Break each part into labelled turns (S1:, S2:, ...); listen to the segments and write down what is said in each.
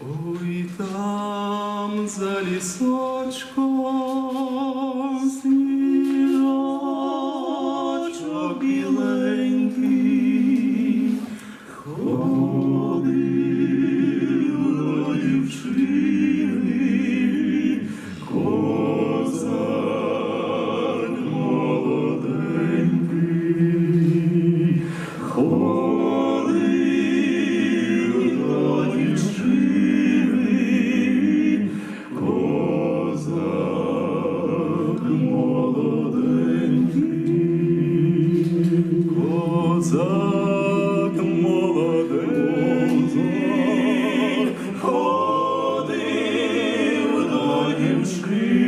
S1: Ой, там за лісочком до дівчини,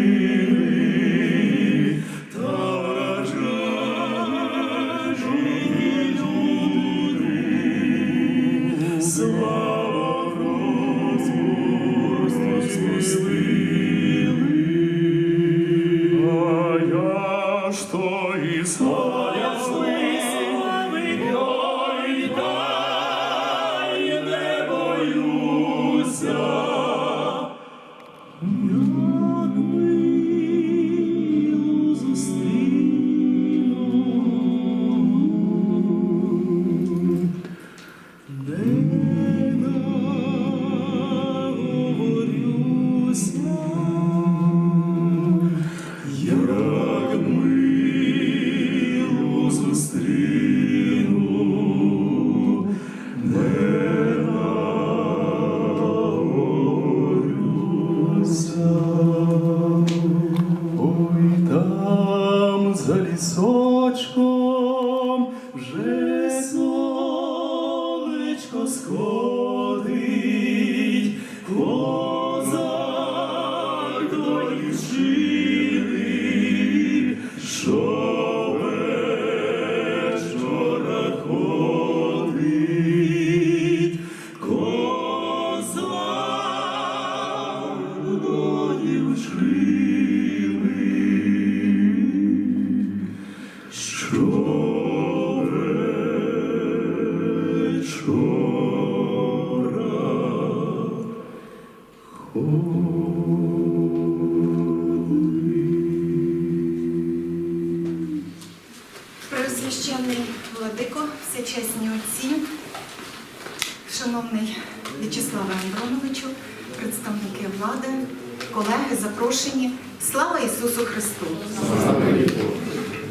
S2: колеги, запрошені. Слава Ісусу Христу!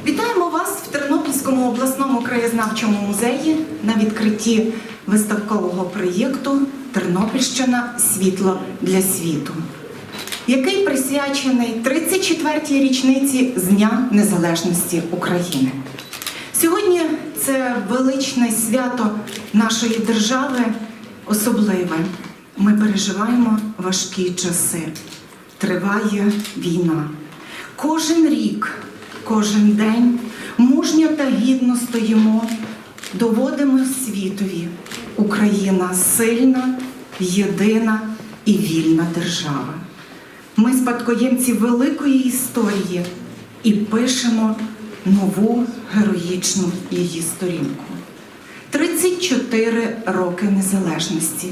S2: Вітаємо вас в Тернопільському обласному краєзнавчому музеї на відкритті виставкового проєкту Тернопільщина світло для світу, який присвячений 34-й річниці з Дня Незалежності України. Сьогодні це величне свято нашої держави, особливе. Ми переживаємо важкі часи. Триває війна. Кожен рік, кожен день мужньо та гідно стоїмо, доводимо світові. Україна сильна, єдина і вільна держава. Ми спадкоємці великої історії і пишемо нову героїчну її сторінку. 34 роки незалежності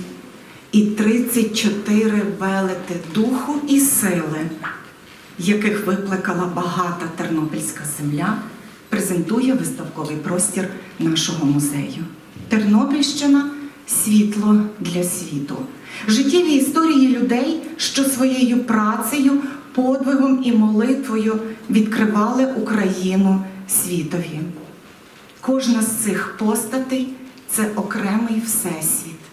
S2: і 34 велети духу і сили, яких викликала багата тернопільська земля, презентує виставковий простір нашого музею. Тернопільщина світло для світу. Життєві історії людей, що своєю працею, подвигом і молитвою відкривали Україну світові. Кожна з цих постатей це окремий всесвіт.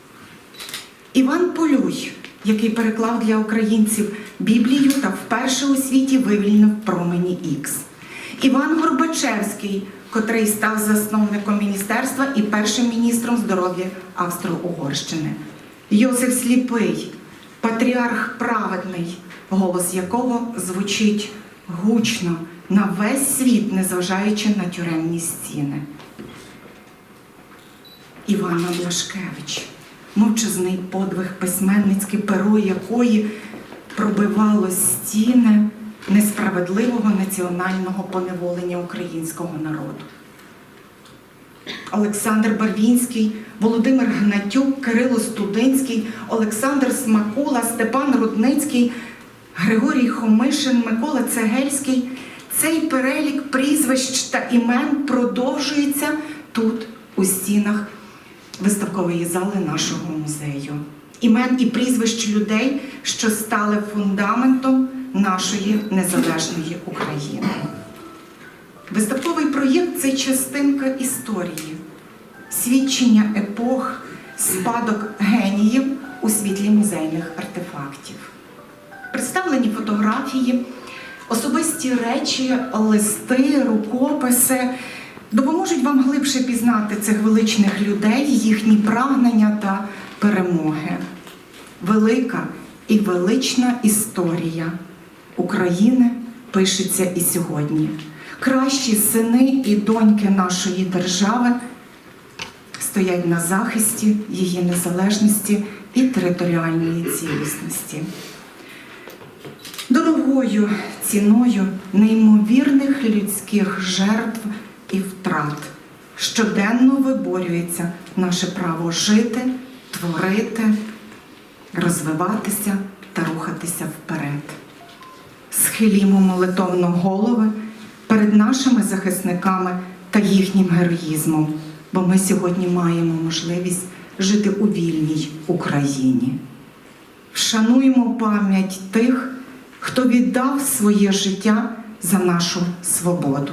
S2: Іван Полюй, який переклав для українців Біблію та вперше у світі вивільнив промені Ікс. Іван Горбачевський, котрий став засновником міністерства і першим міністром здоров'я Австро-Угорщини. Йосиф Сліпий, патріарх праведний, голос якого звучить гучно на весь світ, незважаючи на тюремні стіни. Івана Блашкевич, мовчазний подвиг письменницьке перо якої пробивало стіни несправедливого національного поневолення українського народу. Олександр Барвінський, Володимир Гнатюк, Кирило Студинський, Олександр Смакула, Степан Рудницький, Григорій Хомишин, Микола Цегельський. Цей перелік прізвищ та імен продовжується тут, у стінах виставкової зали нашого музею. Імен і прізвищ людей, що стали фундаментом нашої незалежної України. Виставковий проєкт це частинка історії, свідчення епох, спадок геніїв у світлі музейних артефактів. Представлені фотографії, особисті речі, листи, рукописи допоможуть вам глибше пізнати цих величних людей, їхні прагнення та перемоги. Велика і велична історія України пишеться і сьогодні. Кращі сини і доньки нашої держави стоять на захисті її незалежності і територіальної цілісності. Дорогою ціною неймовірних людських жертв і втрат щоденно виборюється наше право жити, творити, розвиватися та рухатися вперед. Схилімо молитовно голови перед нашими захисниками та їхнім героїзмом, бо ми сьогодні маємо можливість жити у вільній Україні. Вшануємо пам'ять тих, хто віддав своє життя за нашу свободу.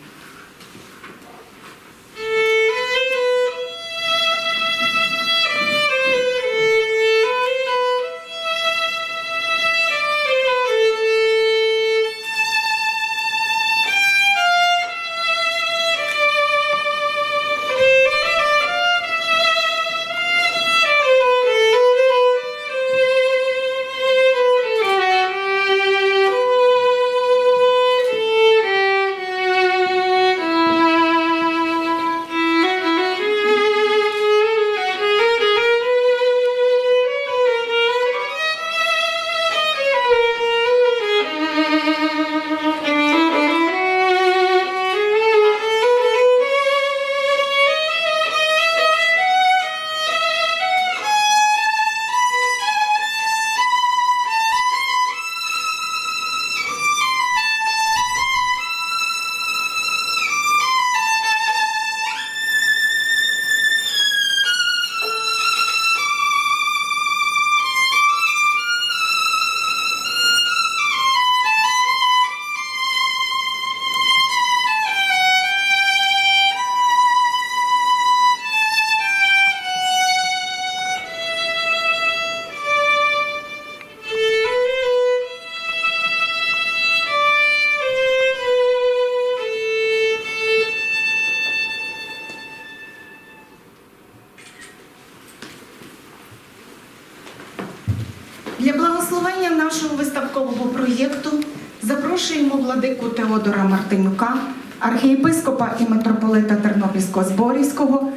S2: Владику Теодора Мартинюка, архієпископа і митрополита Тернопільського Зборівського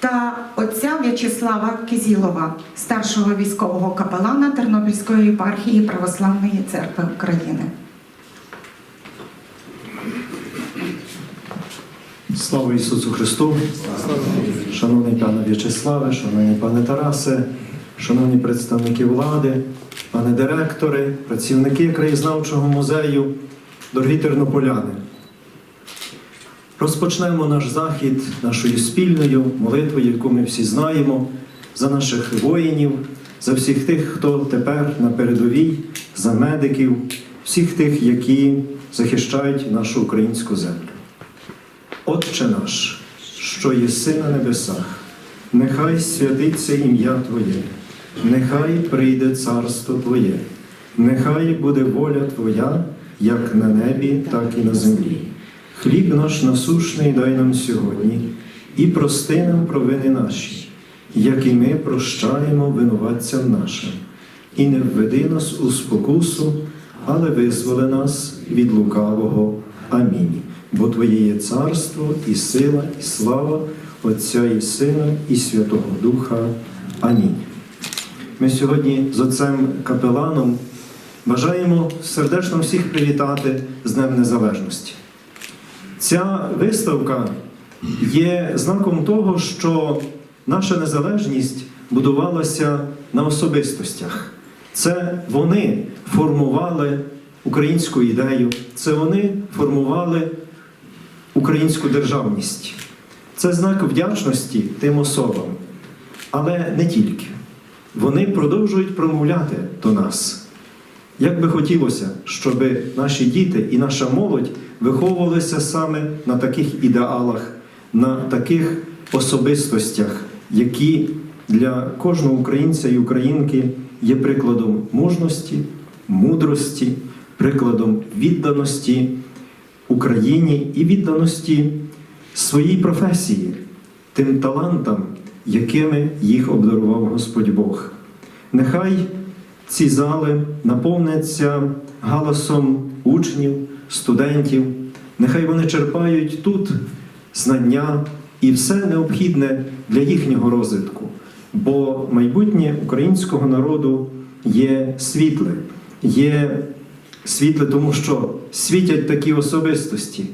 S2: та отця В'ячеслава Кизілова, старшого військового капелана Тернопільської єпархії Православної церкви України.
S3: Слава Ісусу Христу! Шановний пане В'ячеславе, шановні пане Тарасе, шановні представники влади, пане директори, працівники краєзнавчого музею, дорогі тернополяни. Розпочнемо наш захід нашою спільною молитвою, яку ми всі знаємо, за наших воїнів, за всіх тих, хто тепер на передовій, за медиків, всіх тих, які захищають нашу українську землю. Отче наш, що єси на небесах, нехай святиться ім'я Твоє, нехай прийде царство Твоє, нехай буде воля Твоя, як на небі, так і на землі. Хліб наш насушний дай нам сьогодні, і прости нам провини наші, як і ми прощаємо винуватцям нашим. І не введи нас у спокусу, але визволи нас від лукавого. Амінь. Бо Твоє є царство, і сила, і слава Отця і Сина, і Святого Духа. Амінь. Ми сьогодні з отцем капеланом бажаємо сердечно всіх привітати з Днем Незалежності. Ця виставка є знаком того, що наша незалежність будувалася на особистостях. Це вони формували українську ідею, це вони формували українську державність. Це знак вдячності тим особам, але не тільки. Вони продовжують промовляти до нас. Як би хотілося, щоб наші діти і наша молодь виховувалися саме на таких ідеалах, на таких особистостях, які для кожного українця і українки є прикладом мужності, мудрості, прикладом відданості Україні і відданості своїй професії, тим талантам, якими їх обдарував Господь Бог. Нехай ці зали наповняться галасом учнів, студентів, нехай вони черпають тут знання і все необхідне для їхнього розвитку, бо майбутнє українського народу є світле, є світле, тому що світять такі особистості.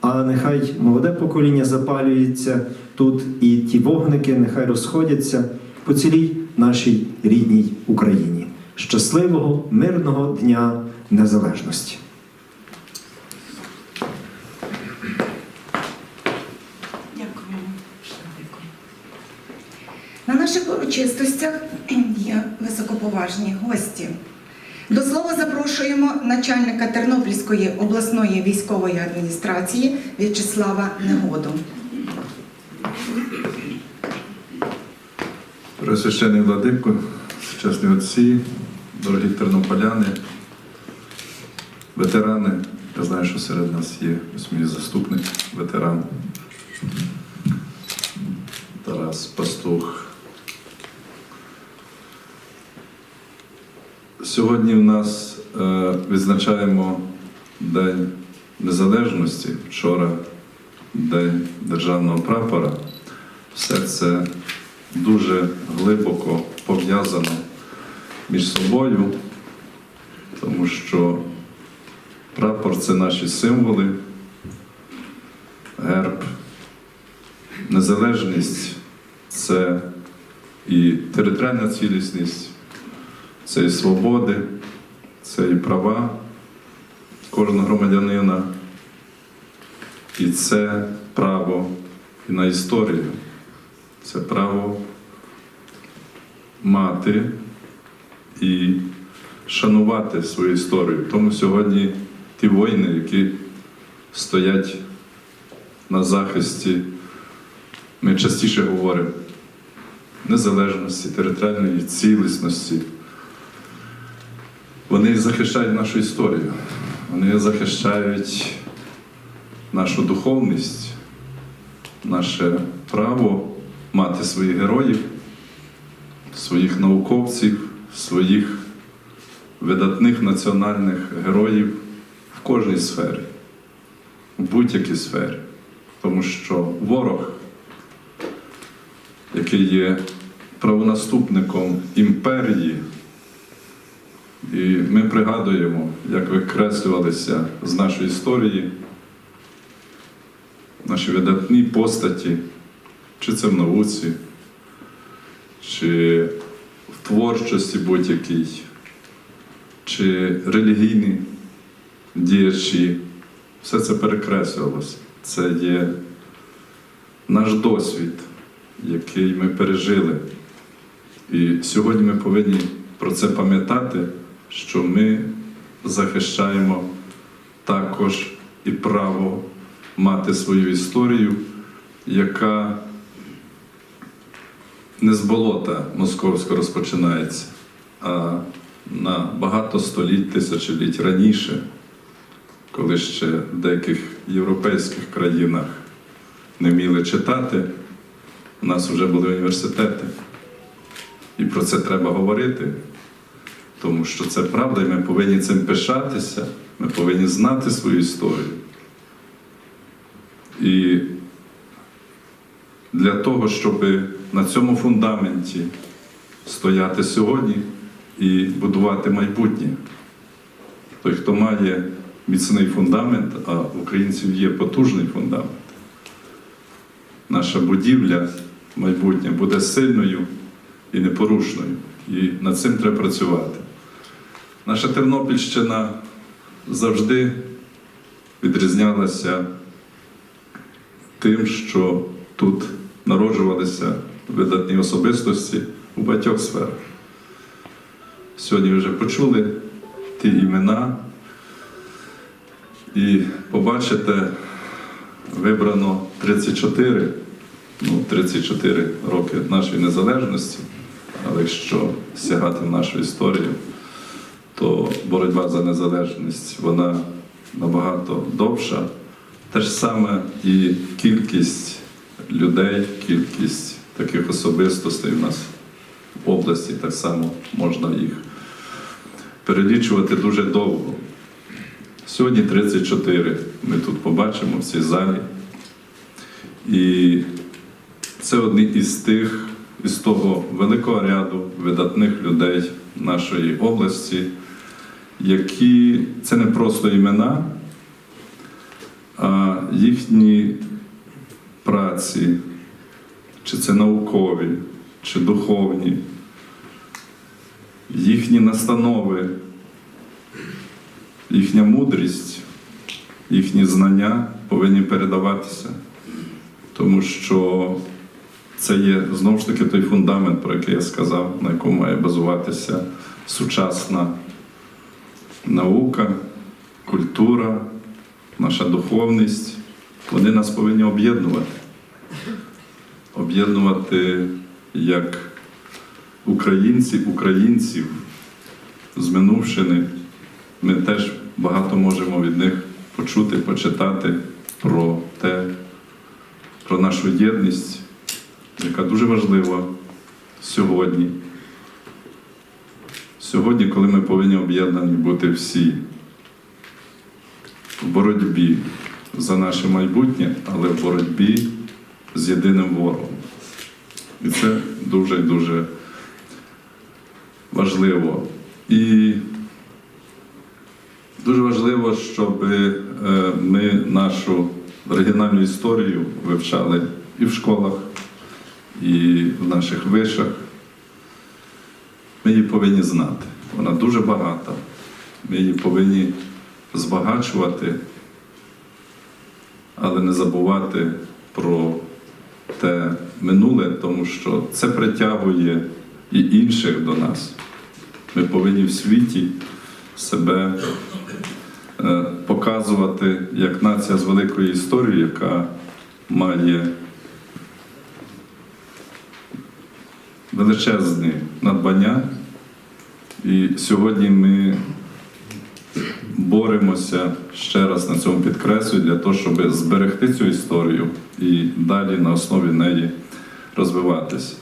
S3: А нехай молоде покоління запалюється тут, і ті вогники нехай розходяться по цілій нашій рідній Україні. Щасливого, мирного дня незалежності!
S2: Дякую. На наших урочистостях є високоповажні гості. До слова запрошуємо начальника Тернопільської обласної військової адміністрації В'ячеслава Негоду.
S4: Пресвящений владико, сучасні отці, дорогі тернополяни, ветерани. Я знаю, що серед нас є ось мій заступник, ветеран Тарас Пастух. Сьогодні в нас е, відзначаємо День Незалежності, вчора День Державного прапора. Все це дуже глибоко пов'язано між собою, тому що прапор це наші символи, герб, незалежність це і територіальна цілісність, це і свободи, це і права кожного громадянина, і це право і на історію. Це право мати і шанувати свою історію. Тому сьогодні ті воїни, які стоять на захисті, ми частіше говоримо незалежності, територіальної цілісності. Вони захищають нашу історію, вони захищають нашу духовність, наше право мати своїх героїв, своїх науковців, своїх видатних національних героїв в кожній сфері, в будь-якій сфері. Тому що ворог, який є правонаступником імперії, і ми пригадуємо, як викреслювалися з нашої історії наші видатні постаті, чи це в науці, чи в творчості будь-якій, чи релігійні діячі. Все це перекреслювалося. Це є наш досвід, який ми пережили. І сьогодні ми повинні про це пам'ятати, що ми захищаємо також і право мати свою історію, яка не з болота московського розпочинається, а на багато століть, тисячоліть раніше, коли ще в деяких європейських країнах не вміли читати, у нас вже були університети. І про це треба говорити, тому що це правда, і ми повинні цим пишатися, ми повинні знати свою історію. І для того, щоб на цьому фундаменті стояти сьогодні і будувати майбутнє. Той, хто має міцний фундамент, а в українців є потужний фундамент. Наша будівля майбутнє буде сильною і непорушною. І над цим треба працювати. Наша Тернопільщина завжди відрізнялася тим, що тут народжувалися видатні особистості у багатьох сферах. Сьогодні вже почули ті імена і побачите, вибрано 34, ну, 34 роки нашої незалежності, але якщо сягати в нашу історію, то боротьба за незалежність вона набагато довша. Те ж саме і кількість людей, кількість таких особистостей у нас в області, так само можна їх перелічувати дуже довго. Сьогодні 34 ми тут побачимо в цій залі. І це одні із тих, із того великого ряду видатних людей нашої області, які це не просто імена, а їхні праці, чи це наукові, чи духовні, їхні настанови, їхня мудрість, їхні знання повинні передаватися, тому що це є знову ж таки той фундамент, про який я сказав, на якому має базуватися сучасна наука, культура, наша духовність. Вони нас повинні об'єднувати. Об'єднувати як українців, українців з минувшини. Ми теж багато можемо від них почути, почитати про те, про нашу єдність, яка дуже важлива сьогодні. Сьогодні, коли ми повинні об'єднані бути всі в боротьбі за наше майбутнє, але в боротьбі з єдиним ворогом. І це дуже дуже важливо. І дуже важливо, щоб е, ми нашу оригінальну історію вивчали і в школах, і в наших вишах. Ми її повинні знати. Вона дуже багата. Ми її повинні збагачувати, але не забувати про те минуле, тому що це притягує і інших до нас. Ми повинні в світі себе е, показувати як нація з великою історією, яка має величезні надбання. І сьогодні ми боремося ще раз на цьому підкреслю для того, щоб зберегти цю історію і далі на основі неї розвиватись.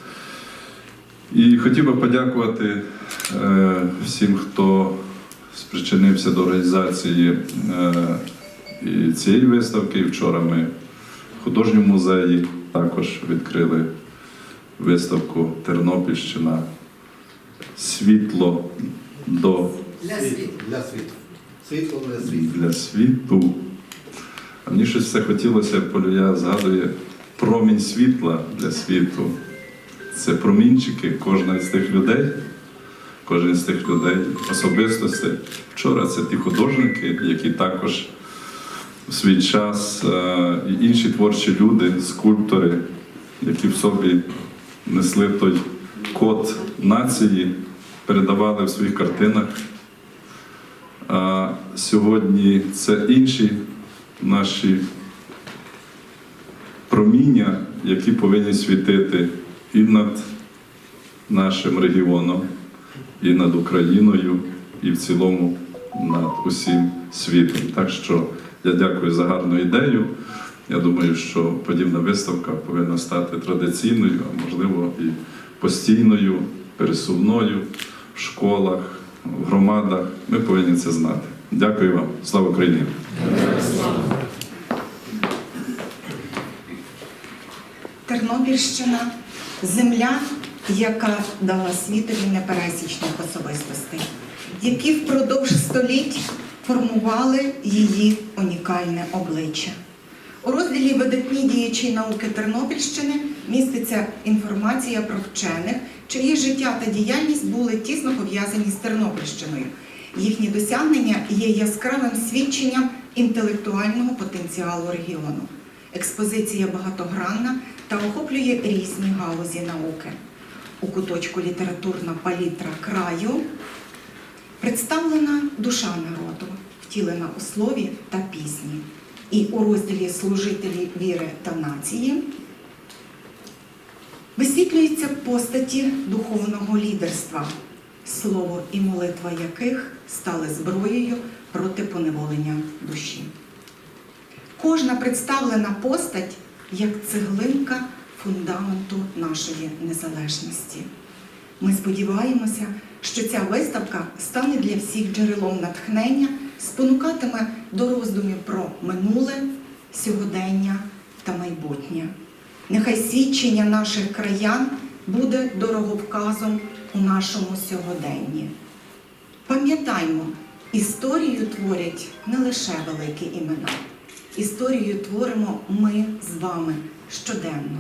S4: І хотів би подякувати е, всім, хто спричинився до організації е, цієї виставки. Вчора ми в художньому музеї також відкрили виставку Тернопільщина Світло до
S5: Для світу. Світло для світу.
S4: для світу. А мені щось все хотілося, я згадую промінь світла для світу. Це промінчики кожного з тих людей, кожен з тих людей особистостей. Вчора це ті художники, які також в свій час е, і інші творчі люди, скульптори, які в собі несли той код нації, передавали в своїх картинах. А сьогодні це інші наші проміння, які повинні світити і над нашим регіоном, і над Україною, і в цілому над усім світом. Так що я дякую за гарну ідею. Я думаю, що подібна виставка повинна стати традиційною, а можливо і постійною, пересувною в школах, громадах. Ми повинні це знати. Дякую вам. Слава Україні!
S2: Тернопільщина земля, яка дала світові непересічних особистостей, які впродовж століть формували її унікальне обличчя. У розділі Видатні діячі науки Тернопільщини міститься інформація про вчених, чиї життя та діяльність були тісно пов'язані з Тернопільщиною. Їхні досягнення є яскравим свідченням інтелектуального потенціалу регіону. Експозиція багатогранна та охоплює різні галузі науки. У куточку літературна палітра краю представлена душа народу, втілена у слові та пісні. І у розділі Служителі віри та нації висвітлюються постаті духовного лідерства, слово і молитва яких стали зброєю проти поневолення душі. Кожна представлена постать як цеглинка фундаменту нашої незалежності. Ми сподіваємося, що ця виставка стане для всіх джерелом натхнення, спонукатиме до роздумів про минуле, сьогодення та майбутнє. Нехай свідчення наших краян буде дороговказом у нашому сьогоденні. Пам'ятаймо, історію творять не лише великі імена. Історію творимо ми з вами щоденно.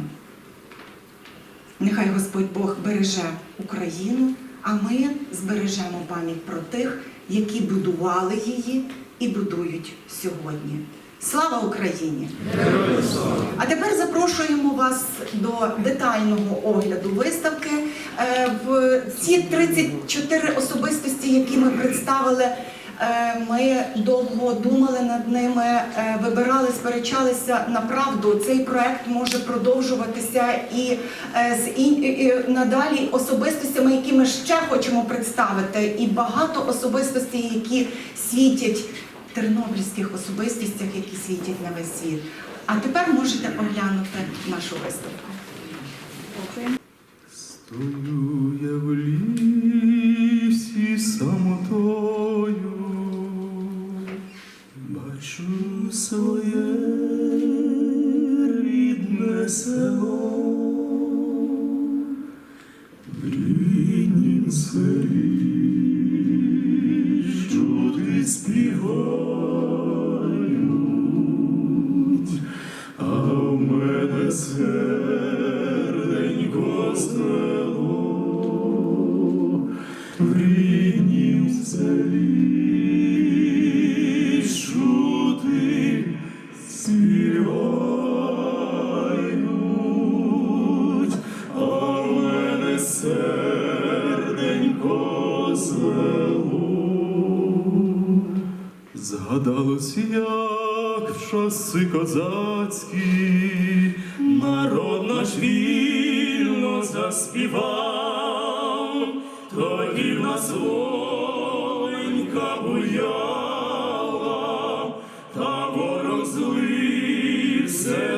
S2: Нехай Господь Бог береже Україну, а ми збережемо пам'ять про тих, які будували її і будують сьогодні. Слава Україні! А тепер запрошуємо вас до детального огляду виставки. Е, В ці 34 особистості, які ми представили, е, ми довго думали над ними, е, вибирали, сперечалися направду. Цей проект може продовжуватися і з надалі особистостями, які ми ще хочемо представити, і багато особистостей, які світять тернопільських особистостях, які світять на весь світ. А тепер можете оглянути нашу виставку.
S1: Стою я в лісі самотою, бачу своє рідне село, в ріднім селі співають, а в мене серденько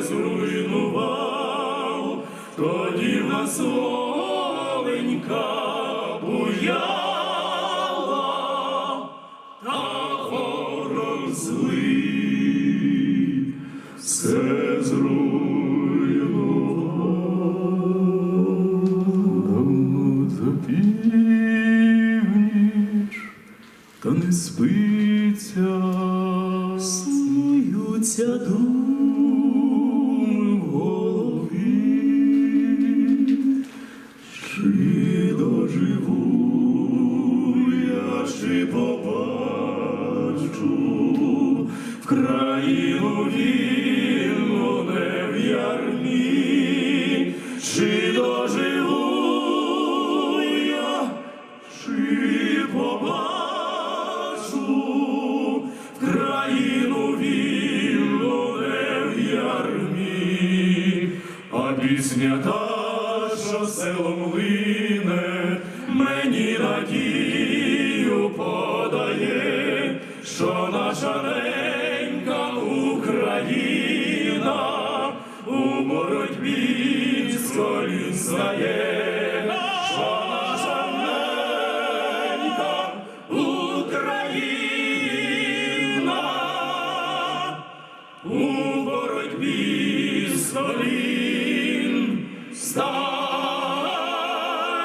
S1: зруйнував, тоді в нас воленька буяла,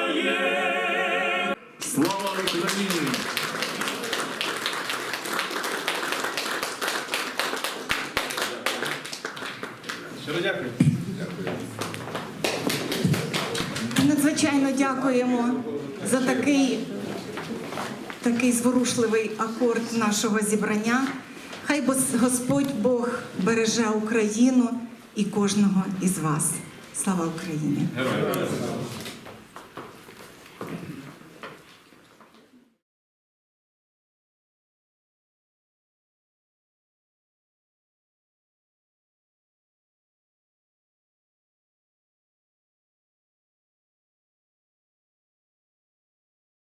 S1: Україні! Слава Україні! Щиро дякую.
S2: Надзвичайно дякуємо за такий такий зворушливий акорд нашого зібрання. Хай Господь Бог береже Україну і кожного із вас. Слава Україні!
S1: Героям!